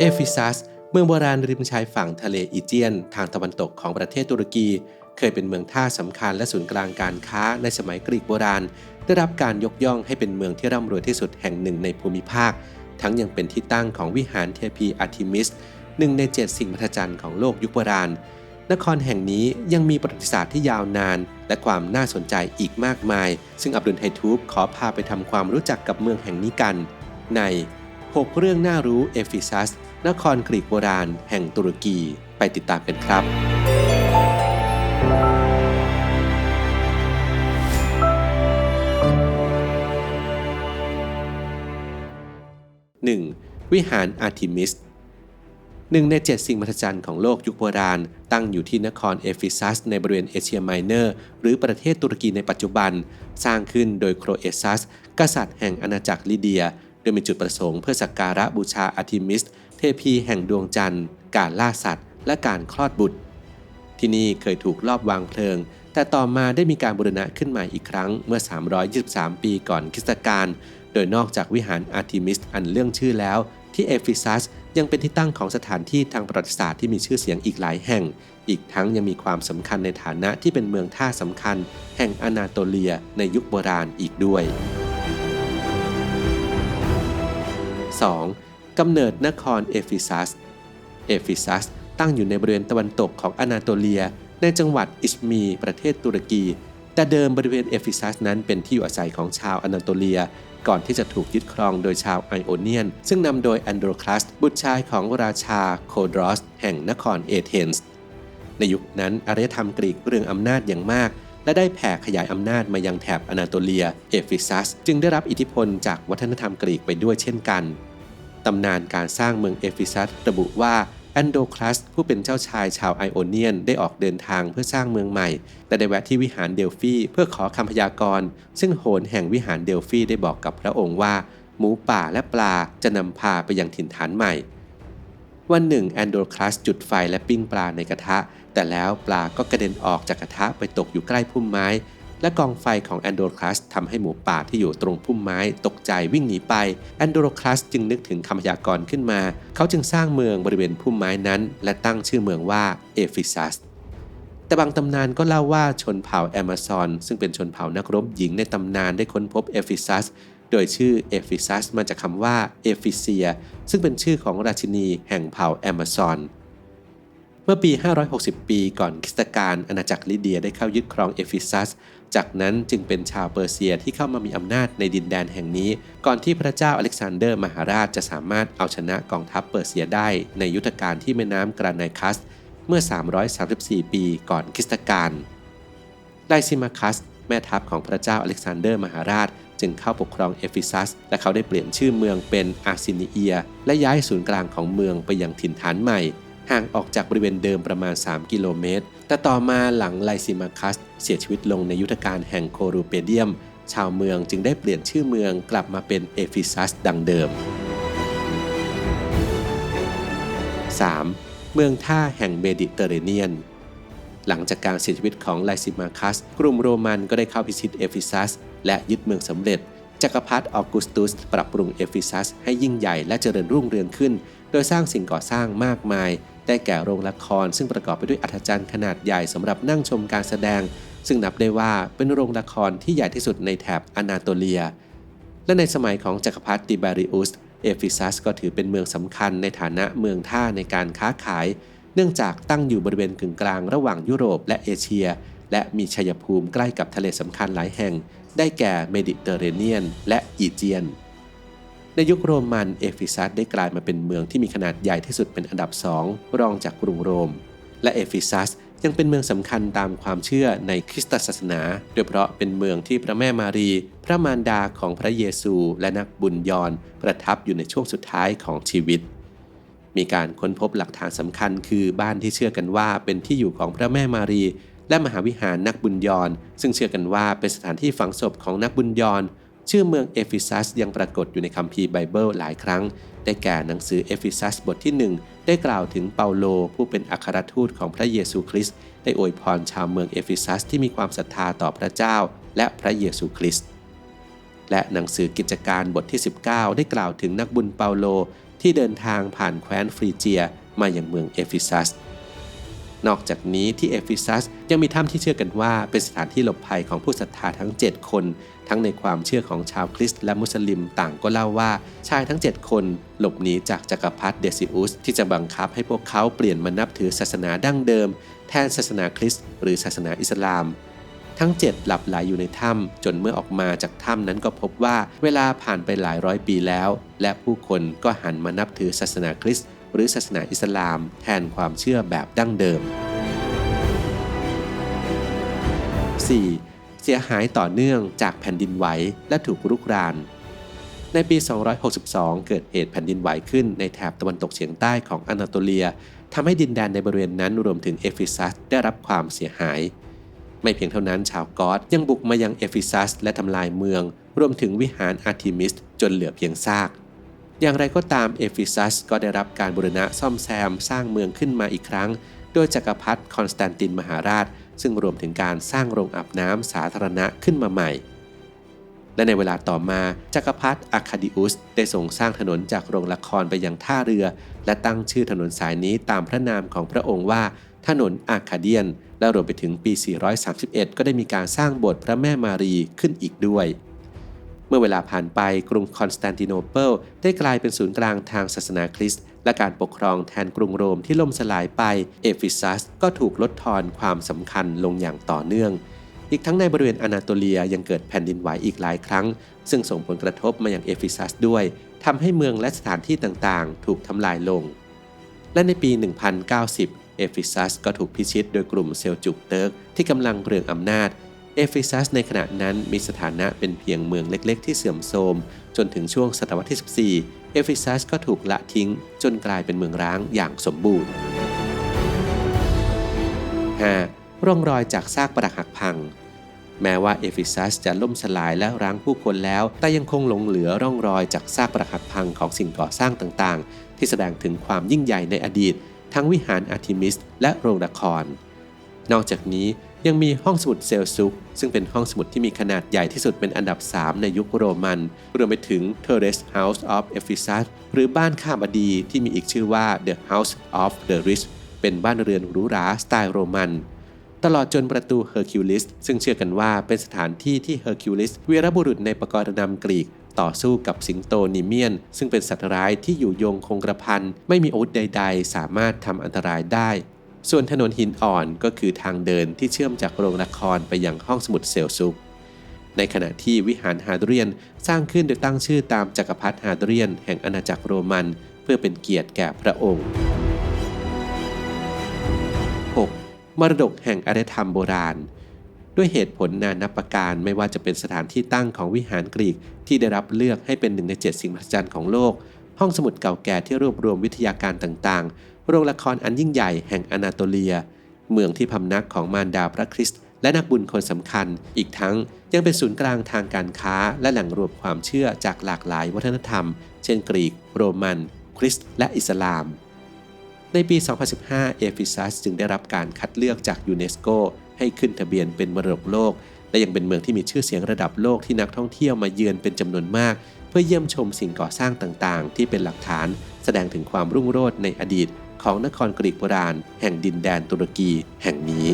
เอฟิซัส เมืองโบราณริมชายฝั่งทะเลอีเจียน ทางตะวันตกของประเทศตุรกี เคยเป็นเมืองท่าสำคัญและศูนย์กลางการค้าในสมัยกรีกโบราณ ได้รับการยกย่องให้เป็นเมืองที่ร่ำรวยที่สุดแห่งหนึ่งในภูมิภาค ทั้งยังเป็นที่ตั้งของวิหารเทพีอาร์ทิมิสหนึ่งในเจ็ดสิ่งมหัศจรรย์ของโลกยุคโบราณ นครแห่งนี้ยังมีประวัติศาสตร์ที่ยาวนาน และความน่าสนใจอีกมากมาย ซึ่งอับดุลไฮทูบขอพาไปทำความรู้จักกับเมืองแห่งนี้กัน ใน 6 เรื่องน่ารู้เอฟิซัส นครกรีกโบราณแห่งตุรกีไปติดตามกันครับ 1. วิหารอาร์ทิมิสหนึ่งในเจ็ดสิ่งมหัศจรรย์ของโลกยุคโบราณ ตั้งอยู่ที่นครเอฟิซัสในบริเวณเอเชียไมเนอร์ หรือประเทศตุรกีในปัจจุบัน สร้างขึ้นโดยโครเอซัส กษัตริย์แห่งอาณาจักรลิเดีย โดยมีจุดประสงค์เพื่อสักการะบูชาอาร์ทิมิส เทพีแห่งดวงจันทร์ การล่าสัตว์ และการคลอดบุตร ที่นี่เคยถูกลอบวางเพลิง แต่ต่อมาได้มีการบูรณะขึ้นใหม่อีกครั้งเมื่อ 323 ปีก่อนคริสตกาลโดยนอกจากวิหารอาร์ทิมิสอันเรื่องชื่อแล้ว ที่เอฟิซัสยังเป็นที่ตั้งของสถานที่ทางประวัติศาสตร์ที่มีชื่อเสียงอีกหลายแห่ง อีกทั้งยังมีความสำคัญในฐานะที่เป็นเมืองท่าสำคัญ แห่งอนาโตเลียในยุคโบราณอีกด้วย 2. กำเนิดนครเอฟิซัส เอฟิซัสตั้งอยู่ในบริเวณตะวันตกของอนาโตเลีย ในจังหวัดอิชมีประเทศตุรกี แต่เดิมบริเวณเอฟิซัสนั้นเป็นที่อยู่อาศัยของชาวอนาโตเลีย ก่อนที่จะถูกยึดครองโดยชาวไอโอเนียน ซึ่งนำโดยแอนโดรคลัส บุตรชายของราชาโคดรอส แห่งนครเอเธนส์ ในยุคนั้นอารยธรรมกรีกเรื่องอำนาจอย่างมากและได้แผ่ขยายอำนาจมายังแถบอนาโตเลีย เอฟิซัส จึงได้รับอิทธิพลจากวัฒนธรรมกรีกไปด้วยเช่นกัน ตำนานการสร้างเมืองเอฟิซัสระบุว่าแอนโดคลัสผู้เป็นเจ้าชายชาวไอโอเนียนได้ออกเดินทางเพื่อสร้างเมืองใหม่แต่ได้แวะที่วิหารเดลฟีเพื่อขอคำพยากรณ์ ซึ่งโหนแห่งวิหารเดลฟีได้บอกกับพระองค์ว่า หมูป่าและปลาจะนำพาไปยังถิ่นฐานใหม่ วันหนึ่งแอนโดคลัสจุดไฟและปิ้งปลาในกระทะ แต่แล้วปลาก็กระเด็นออกจากกระทะไปตกอยู่ใกล้พุ่มไม้ และกองไฟของแอนโดรคลัสทำให้หมูป่าที่อยู่ตรงพุ่มไม้ตกใจวิ่งหนีไป แอนโดรคลัสจึงนึกถึงคำพยากรณ์ขึ้นมา เขาจึงสร้างเมืองบริเวณพุ่มไม้นั้น และตั้งชื่อเมืองว่าเอฟิซัสแต่บางตำนานก็เล่าว่าชนเผ่าแอมะซอน ซึ่งเป็นชนเผ่านักรบหญิงในตำนานได้ค้นพบเอฟิซัสโดยชื่อเอฟิซัสมาจากคำว่าเอฟิเซีย ซึ่งเป็นชื่อของราชินีแห่งเผ่าแอมะซอน เมื่อปี 560 ปีก่อนคริสตกาลอาณาจักรลิเดียได้เข้ายึดครองเอฟิซัส จากนั้นจึงเป็นชาวเปอร์เซียที่เข้ามามีอำนาจในดินแดนแห่งนี้ ก่อนที่พระเจ้าอเล็กซานเดอร์มหาราชจะสามารถเอาชนะกองทัพเปอร์เซียได้ในยุทธการที่แม่น้ำกราไนคัส เมื่อ 334 ปีก่อนคริสตกาลไลซิมาคัส แม่ทัพของพระเจ้าอเล็กซานเดอร์มหาราช จึงเข้าปกครองเอฟิซัส และเขาได้เปลี่ยนชื่อเมืองเป็นอาร์ซินีเอีย และย้ายศูนย์กลางของเมืองไปยังถิ่นฐานใหม่ ห่างออกจากบริเวณเดิมประมาณ 3 กิโลเมตร แต่ต่อมาหลังไลซิมาคัสเสียชีวิตลงในยุทธการแห่งโครูเปเดียม ชาวเมืองจึงได้เปลี่ยนชื่อเมืองกลับมาเป็นเอฟิซัสดังเดิม 3. เมืองท่าแห่งเมดิเตอร์เรเนียน หลังจากการเสียชีวิตของไลซิมาคัส กลุ่มโรมันก็ได้เข้าพิชิตเอฟิซัส และยึดเมืองสำเร็จจักรพรรดิออกุสตุส ปรับปรุงเอฟิซัสให้ยิ่งใหญ่และเจริญรุ่งเรืองขึ้น โดยสร้างสิ่งก่อสร้างมากมาย ได้แก่โรงละคร ซึ่งประกอบไปด้วยอัธจันทร์ขนาดใหญ่สำหรับนั่งชมการแสดง ซึ่งนับได้ว่าเป็นโรงละครที่ใหญ่ที่สุดในแถบอนาโตเลีย และในสมัยของจักรพรรดิติบาริอุสเอฟิซัสก็ถือเป็นเมืองสำคัญในฐานะเมืองท่าในการค้าขาย เนื่องจากตั้งอยู่บริเวณกึ่งกลางระหว่างยุโรปและเอเชีย และมีชัยภูมิใกล้กับทะเลสำคัญหลายแห่ง ได้แก่เมดิเตอร์เรเนียน และอีเจียน ในยุคโรมันเอฟิซัสได้กลายมาเป็นเมืองที่มีขนาดใหญ่ที่สุดเป็นอันดับสองรองจากกรุงโรม และเอฟิซัสยังเป็นเมืองสำคัญตามความเชื่อในคริสตศาสนาโดยเพราะเป็นเมืองที่พระแม่มารี พระมารดาของพระเยซู และนักบุญยอนประทับอยู่ในช่วงสุดท้ายของชีวิต มีการค้นพบหลักฐานสำคัญคือบ้านที่เชื่อกันว่าเป็นที่อยู่ของพระแม่มารี และมหาวิหารนักบุญยอนซึ่งเชื่อกันว่าเป็นสถานที่ฝังศพของนักบุญยอน ชื่อเมืองเอฟิซัสยังปรากฏอยู่ในคัมภีร์ไบเบิลหลายครั้ง ได้แก่หนังสือเอฟิซัสบทที่ 1 ได้กล่าวถึงเปาโล ผู้เป็นอัครทูตของพระเยซูคริสต์ได้อวยพรชาวเมืองเอฟิซัสที่มีความศรัทธาต่อพระเจ้า และพระเยซูคริสต์และหนังสือกิจการบทที่ 19 ได้กล่าวถึงนักบุญเปาโลที่เดินทางผ่านแคว้นฟรีเจียมาอย่างเมืองเอฟิซัสนอกจากนี้ที่เอฟิซัสยังมีถ้ำที่เชื่อกันว่าเป็นสถานที่หลบภัยของผู้ศรัทธาทั้ง 7 คน ทั้งในความเชื่อของชาวคริสต์และมุสลิมต่างก็เล่าว่า ชายทั้ง 7 คนหลบหนีจากจักรพรรดิเดซิอุส ที่จะบังคับให้พวกเขาเปลี่ยนมานับถือศาสนาดั้งเดิม แทนศาสนาคริสต์หรือศาสนาอิสลาม ทั้ง 7 หลับไหลอยู่ในถ้ำจนเมื่อออกมาจากถ้ำนั้นก็พบว่าเวลาผ่านไปหลายร้อยปีแล้ว และผู้คนก็หันมานับถือศาสนาคริสต์หรือศาสนาอิสลาม แทนความเชื่อแบบดั้งเดิม 4. เสียหายต่อเนื่องจากแผ่นดินไหวและถูกรุกราน ในปี 262 เกิดเหตุแผ่นดินไหวขึ้นในแถบตะวันตกเฉียงใต้ของอนาโตเลียทำให้ดินแดนในบริเวณนั้นรวมถึงเอฟิซัสได้รับความเสียหาย ไม่เพียงเท่านั้นชาวกอธยังบุกมายังเอฟิซัสและทำลายเมือง รวมถึงวิหารอาร์ทิมิสจนเหลือเพียงซากอย่างไรก็ตามเอฟิซัสก็ได้รับการบูรณะซ่อมแซมสร้างเมืองขึ้นมาอีกครั้ง โดยจักรพรรดิคอนสแตนตินมหาราช ซึ่งรวมถึงการสร้างโรงอาบน้ำสาธารณะขึ้นมาใหม่ และในเวลาต่อมาจักรพรรดิอาคาดิอุสได้ส่งสร้างถนนจากโรงละครไปยังท่าเรือ และตั้งชื่อถนนสายนี้ตามพระนามของพระองค์ว่า ถนนอาคาเดียน และรวมไปถึงปี 431 ก็ได้มีการสร้างโบสถ์พระแม่มารีขึ้นอีกด้วยเมื่อเวลาผ่านไปกรุงคอนสแตนติโนเปิลได้กลายเป็นศูนย์กลางทางศาสนาคริสต์ และการปกครองแทนกรุงโรมที่ล่มสลายไปเอฟิซัสก็ถูกลดทอนความสำคัญลงอย่างต่อเนื่อง อีกทั้งในบริเวณอนาโตเลียยังเกิดแผ่นดินไหวอีกหลายครั้ง ซึ่งส่งผลกระทบมาอย่างเอฟิซัสด้วยทำให้เมืองและสถานที่ต่างๆ ถูกทำลายลง และในปี 1090 เอฟิซัสก็ถูกพิชิตโดยกลุ่มเซลจุกเติร์กที่กำลังเรืองอำนาจ เอฟิซัสในขณะนั้นมีสถานะเป็นเพียงเมืองเล็กๆ ที่เสื่อมโทรม จนถึงช่วงศตวรรษที่ 14 เอฟิซัสก็ถูกละทิ้ง จนกลายเป็นเมืองร้างอย่างสมบูรณ์ 5. ร่องรอยจากซากปรักหักพัง แม้ว่าเอฟิซัสจะล่มสลายและร้างผู้คนแล้ว แต่ยังคงหลงเหลือร่องรอยจากซากปรักหักพังของสิ่งก่อสร้างต่างๆ ที่แสดงถึงความยิ่งใหญ่ในอดีต ทั้งวิหารอาร์ทิมิสและโรงละคร นอกจากนี้ ยังมีห้องสมุดเซลซุก ซึ่งเป็นห้องสมุดที่มีขนาดใหญ่ที่สุดเป็นอันดับ 3 ในยุคโรมัน รวมไปถึง Terrace House of Ephesus หรือบ้านข้ามบดีที่มีอีกชื่อว่า The House of the Rich เป็นบ้านเรือนหรูหราสไตล์โรมัน ตลอดจนประตูเฮอร์คิวลิสซึ่งเชื่อกันว่าเป็นสถานที่ที่เฮอร์คิวลิสวีรบุรุษในปกรณำกรีกต่อสู้กับสิงโตนิเมียน ซึ่งเป็นสัตว์ร้ายที่อยู่ยงคงกระพันไม่มีอาวุธใด ๆ สามารถทำอันตรายได้ ส่วนถนนหินอ่อนก็คือทางเดินที่เชื่อมจากโรงละครไปยังห้องสมุดเซลซุก ในขณะที่วิหารฮาดเรียนสร้างขึ้นโดยตั้งชื่อตามจักรพรรดิฮาดเรียน แห่งอาณาจักรโรมัน เพื่อเป็นเกียรติแก่พระองค์ 6. มรดกแห่งอารยธรรมโบราณ ด้วยเหตุผลนานับประการไม่ว่าจะเป็นสถานที่ตั้งของวิหารกรีกที่ได้รับเลือกให้เป็นหนึ่งในเจ็ดสิ่งมหัศจรรย์ของโลก ห้องสมุดเก่าแก่ที่รวบรวมวิทยาการต่างๆ โรงละครอันยิ่งใหญ่แห่งอนาโตเลีย เมืองที่พำนักของมารดาพระคริสต์และนักบุญคนสำคัญ อีกทั้งยังเป็นศูนย์กลางทางการค้าและแหล่งรวมความเชื่อจากหลากหลายวัฒนธรรม เช่นกรีก โรมัน คริสต์ และอิสลาม ในปี 2015 เอฟิซัสจึงได้รับการคัดเลือกจากยูเนสโกให้ขึ้นทะเบียนเป็นมรดกโลก และยังเป็นเมืองที่มีชื่อเสียงระดับโลกที่นักท่องเที่ยวมาเยือนเป็นจำนวนมาก เพื่อเยี่ยมชมสิ่งก่อสร้างต่างๆ ที่เป็นหลักฐาน แสดงถึงความรุ่งโรจน์ในอดีต ของนครกรีกโบราณ แห่งดินแดนตุรกีแห่งนี้